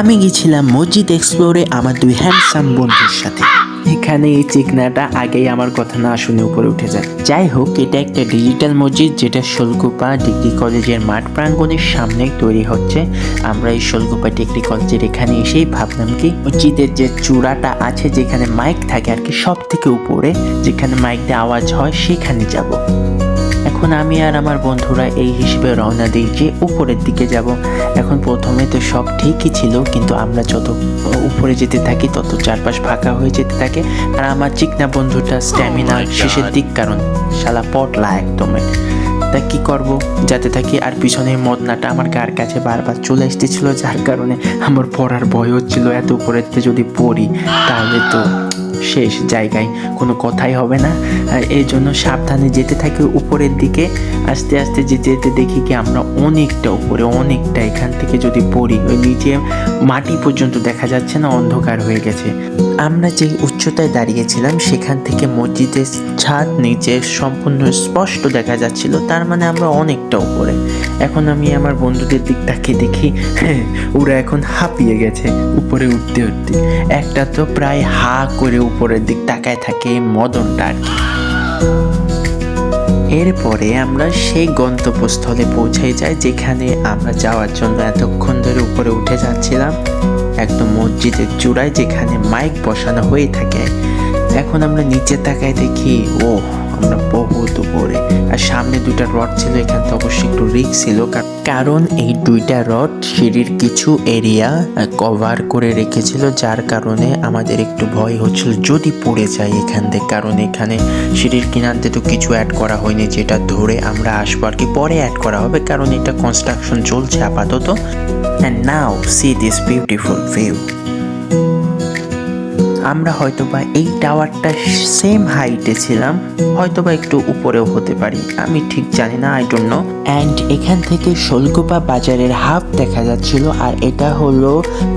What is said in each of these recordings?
আমি গেছিলাম মসজিদ এক্সপ্লোরে আমার দুই হ্যান্ডসাম বন্ধুর সাথে। এখানে এই চিকনাটা আগেই আমার কথা না শুনে উপরে উঠে যায়। যাই হোক এটা একটা ডিজিটাল মসজিদ যেটা শোলকুপা ডিগ্রি কলেজের মাঠ প্রাঙ্গণের সামনে তৈরি হচ্ছে। আমরা এই শোলকুপা ডিগ্রি কলেজের এখানে এসেই ভাবলাম কি মসজিদের যে চূড়াটা আছে যেখানে মাইক থাকে আর কি সব থেকে উপরে যেখানে মাইক দিয়ে আওয়াজ হয় সেখানে যাব। এখন আমি আর আমার বন্ধুরা এই হিসেবে রওনা দিই যে উপরের দিকে যাব। এখন প্রথমে তো সব ঠিকই ছিল কিন্তু আমরা যত উপরে যেতে থাকি তত চারপাশ ফাঁকা হয়ে যেতে থাকে। আর আমার চিকনা বন্ধুটা স্ট্যামিনা শেষের দিক কারণ শালা পটলা একদমই তা কি করব? যাতে থাকি আর পিছনে মদনাটা আমার গার কাছে বারবার চলে এসেছিল যার কারণে আমার পড়ার ভয় হচ্ছিল এত উপরেতে যদি পড়ি তাহলে তো শেষ জায়গায় কোনো কথাই হবে না। এই জন্য সাবধানে যেতে থাকি উপরের দিকে। আস্তে আস্তে যেতে যেতে দেখি কি আমরা অনেকটা উপরে, অনেকটা এখান থেকে যদি পড়ি, ওই নিচে মাটি পর্যন্ত দেখা যাচ্ছে না, অন্ধকার হয়ে গেছে। আমরা যে উচ্চতায় দাঁড়িয়েছিলাম সেখান থেকে মসজিদের ছাদ নিচে সম্পূর্ণ স্পষ্ট দেখা যাচ্ছিল তার মানে আমরা অনেকটা উপরে। এখন আমি আমার বন্ধুদের দিক তাকিয়ে দেখি হ্যাঁ, ওরা এখন হাঁপিয়ে গেছে উপরে উঠতে উঠতে। একটা তো প্রায় হা করে উপরের দিক তাকায় থাকে মদনটা। এরপরে আমরা সেই গন্তব্যস্থলে পৌঁছে যাই যেখানে আমরা যাওয়ার জন্য এতক্ষণ ধরে উপরে উঠে যাচ্ছিলাম। একদম মসজিদের চূড়ায় যেখানে মাইক বসানো হয়ে থাকে। এখন আমরা নিচে তাকায় দেখি ও আমরা বহুত উপরে আর সামনে দুইটা রড ছিল, এখান থেকে অবশ্যই একটু রিস্ক ছিল, কার- কারণ এই দুইটা রড সিঁড়ির কিছু এরিয়া কভার করে রেখেছিল, যার কারণে আমাদের একটু ভয় হচ্ছিল যদি পড়ে যায় এখান থেকে। কারণ এখানে সিঁড়ির কিনারতে তো কিছু অ্যাড করা হয়নি, যেটা ধরে আমরা আসব আর কি, পরে অ্যাড করা হবে, কারণ এটা কনস্ট্রাকশন চলছে আপাতত। And now see this beautiful view আমরা হয়তোবা এই টাওয়ারটা সেম হাইটে ছিলাম, হয়তোবা একটু উপরেও হতে পারি। আমি ঠিক জানি না আই ডোন্ট নো অ্যান্ড এখান থেকে শলকুপা বাজারের হাফ দেখা যাচ্ছিল, আর এটা হলো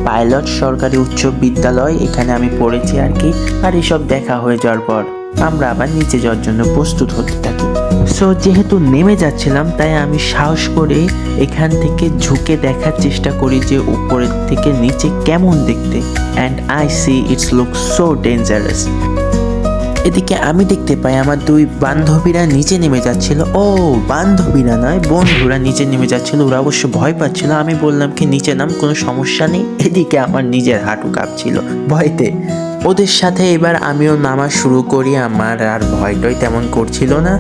পাইলট সরকারি উচ্চ বিদ্যালয়। এখানে আমি পড়েছি আর কি। আর এসব দেখা হয়ে যাওয়ার পর আমরা আবার নিচে যাওয়ার জন্য প্রস্তুত হতে থাকি। সো যেহেতু নেমে যাচ্ছিলাম, তাই আমি সাহস করে এখান থেকে ঝুঁকে দেখার চেষ্টা করি যে উপরের থেকে নিচে কেমন দেখতে। And I see it's look so dangerous এদিকে আমি দেখতে পাই আমার দুই বান্ধবীরা নিচে নেমে যাচ্ছিল। ও, বান্ধবীরা নয়, বন্ধুরা নিচে নেমে যাচ্ছিল। ওরা অবশ্য ভয় পাচ্ছিল। আমি বললাম কি, নিচে নাম, কোনো সমস্যা নেই? এদিকে আমার নিজের হাঁটু কাঁপছিল। ভয়তে ওদের সাথে এবার আমিও নামা শুরু করি। আমার আর ভয়টয় তেমন করছিল না।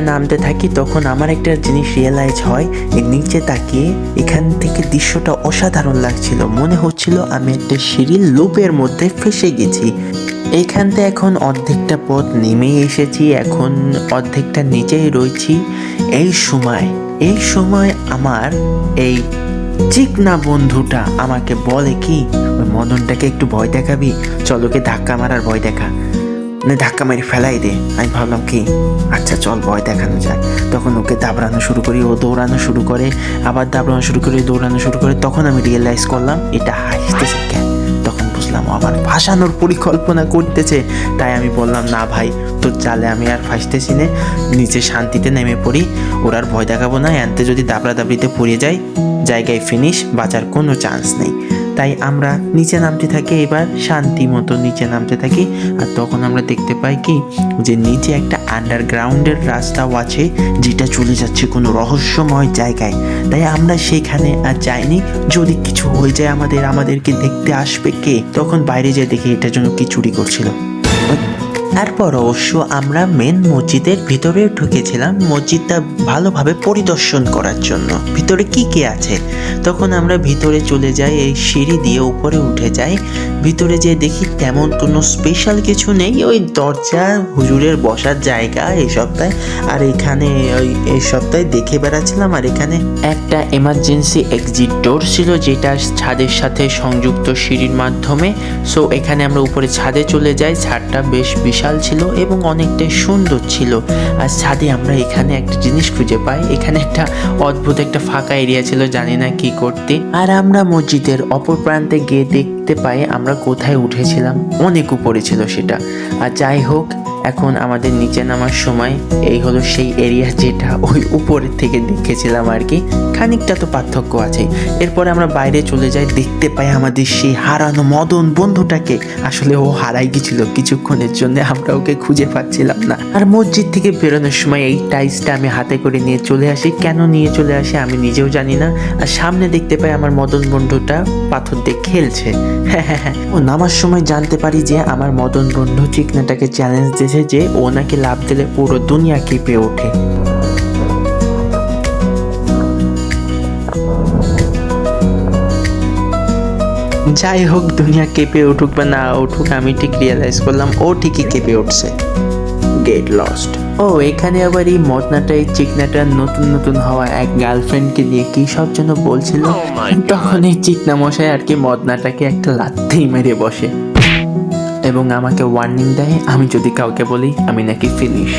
নামতে থাকি, তখন আমার একটা জিনিস রিয়েলাইজ হয়। নিচে তাকিয়ে এখান থেকে দৃশ্যটা অসাধারণ লাগছিল। মনে হচ্ছিল আমি একটা সিঁড়ির লুপের মধ্যে ফেসে গেছি। এইখানতে এখন অর্ধেকটা পথ নেমে এসেছি। এখন অর্ধেকটা নিচেই রয়েছি। এই সময় এই সময় আমার এই চিকনা বন্ধুটা, আমাকে বলে কি? ওই মদনটাকে একটু ভয় দেখাবি? চল ওকে ধাক্কা মারার ভয় দেখা। না ধাক্কা মেরে ফেলাই দে। আমি ভাবলাম কি? আচ্ছা চল ভয় দেখানো যায় তখন ওকে দাবড়ানো শুরু করি, ও দৌড়ানো শুরু করে, আবার দাবড়ানো শুরু করে, দৌড়ানো শুরু করে। তখন আমি রিয়েলাইজ করলাম, এটা হাসতেছে কেন তখন বুঝলাম আমার ভাসানোর পরিকল্পনা করতেছে। তাই আমি বললাম, না ভাই, তোর চালে আমি আর ফাঁসতেছি না। নিচে শান্তিতে নেমে পড়ি। ওর আর ভয় দেখাবো না। এনতে যদি দাবড়া দাবড়িতে পড়ে যাই জায়গায় ফিনিশ বাঁচার কোনো চান্স নেই। তাই আমরা নিচে নামতে থাকি, এবার শান্তি মতো নিচে নামতে থাকি। আর তখন আমরা দেখতে পাই কি? যে নিচে একটা আন্ডারগ্রাউন্ডের রাস্তাও আছে, যেটা চলে যাচ্ছে কোনো রহস্যময় জায়গায়। তাই আমরা সেখানে আর যাইনি। যদি কিছু হয়ে যায় আমাদের, আমাদেরকে দেখতে আসবে কে? তখন বাইরে যেয়ে দেখি এটার জন্য কি চুরি করছিল। তারপর অবশ্য আমরা মেন মসজিদের ভিতরে ঢুকেছিলাম মসজিদটা ভালোভাবে পরিদর্শন করার জন্য। ভিতরে কি কি আছে? তখন আমরা ভিতরে চলে যাই, এই সিঁড়ি দিয়ে উপরে উঠে যাই। ভিতরে যেয়ে দেখি তেমন কোনো স্পেশাল কিছু নেই, ওই দরজা, হুজুরের বসার জায়গা এই সপ্তাহে। আর এখানে ওই, এই সপ্তাহে দেখে বেড়াচ্ছিলাম, আর এখানে একটা এমার্জেন্সি এক্সিট ডোর ছিল, যেটা ছাদের সাথে সংযুক্ত সিঁড়ির মাধ্যমে। সো এখানে আমরা উপরে ছাদে চলে যাই, ছাদটা বেশ বিশাল ছিল এবং অনেকটাই সুন্দর ছিল। আর ছাদে আমরা এখানে একটা জিনিস খুঁজে পাই। এখানে একটা অদ্ভুত একটা ফাঁকা এরিয়া ছিল, জানি না কি করতে। আর আমরা মসজিদের অপর প্রান্তে গিয়ে দেখতে পাই আমরা কোথায় উঠেছিলাম। অনেক উপরে ছিল সেটা। আর যাই হোক এখন আমাদের নিচে নামার সময় এই হলো সেই এরিয়া যেটা ওই উপরের থেকে দেখেছিলাম আর কি। খানিকটা তো পার্থক্য আছে। এরপরে আমরা বাইরে চলে যাই, দেখতে পাই আমাদের সেই হারানো মদন বন্ধুটাকে। আসলে ও হারাই গেছিল, কিছুক্ষণের জন্য আমরা ওকে খুঁজে পাচ্ছিলাম না। আর মসজিদ থেকে বেরোনোর সময় এই টাইসটা আমি হাতে করে নিয়ে চলে আসি। কেন নিয়ে চলে আসি আমি নিজেও জানি না। আর সামনে দেখতে পাই আমার মদন বন্ধুটা পাথর দিয়ে খেলছে। হ্যাঁ হ্যাঁ হ্যাঁ। ও নামার সময় জানতে পারি যে আমার মদন বন্ধু চিকনাটাকে চ্যালেঞ্জ দিয়েছে যে ও নাকি লাভ দিলে পুরো দুনিয়া কেঁপে ওঠে। যাই হোক দুনিয়া কেঁপে উঠুক বা না উঠুক আমি ঠিক রিয়েলাইজ করলাম ও ঠিকই কেঁপে উঠছে। গেট লস্ট ও এখানে আবার এই মদনাটা এই চিকনাটা নতুন নতুন হওয়া এক গার্লফ্রেন্ডকে নিয়ে কি সব যেন বলছিল? তখন এই চিকনা মশাই আর কি মদনাটাকে একটা লাথেই মেরে বসে। এবং আমাকে ওয়ার্নিং দেয় আমি যদি কাউকে বলি আমি নাকি ফিনিশ